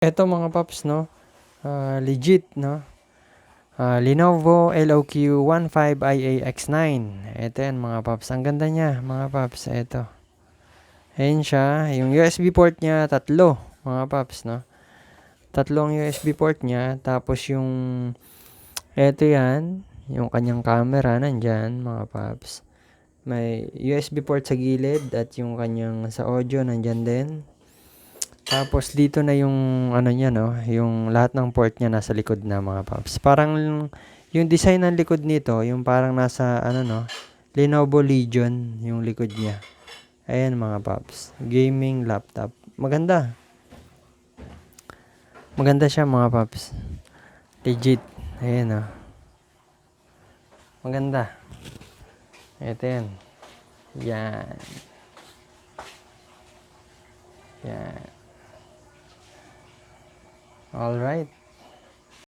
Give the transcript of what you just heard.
Eto mga paps, no? Ah, legit, no? Ah, Lenovo LOQ15IAX9. Ito yan mga paps. Ang ganda niya mga paps. Ito. Ayan siya. Yung USB port niya, tatlo mga paps, no? Tatlong USB port niya. Tapos yung, eto yan. Yung kanyang camera, nandyan mga paps. May USB port sa gilid at yung kanyang sa audio, nandyan din. Tapos dito na yung ano niya no, yung lahat ng port niya nasa likod na mga paps. Parang yung design ng likod nito, yung parang nasa ano no, Lenovo Legion yung likod niya. Ayan mga paps. Gaming laptop. Maganda. Maganda siya mga paps. Legit. Ayan oh. Maganda. Ito yan. Yan. Yan. All right.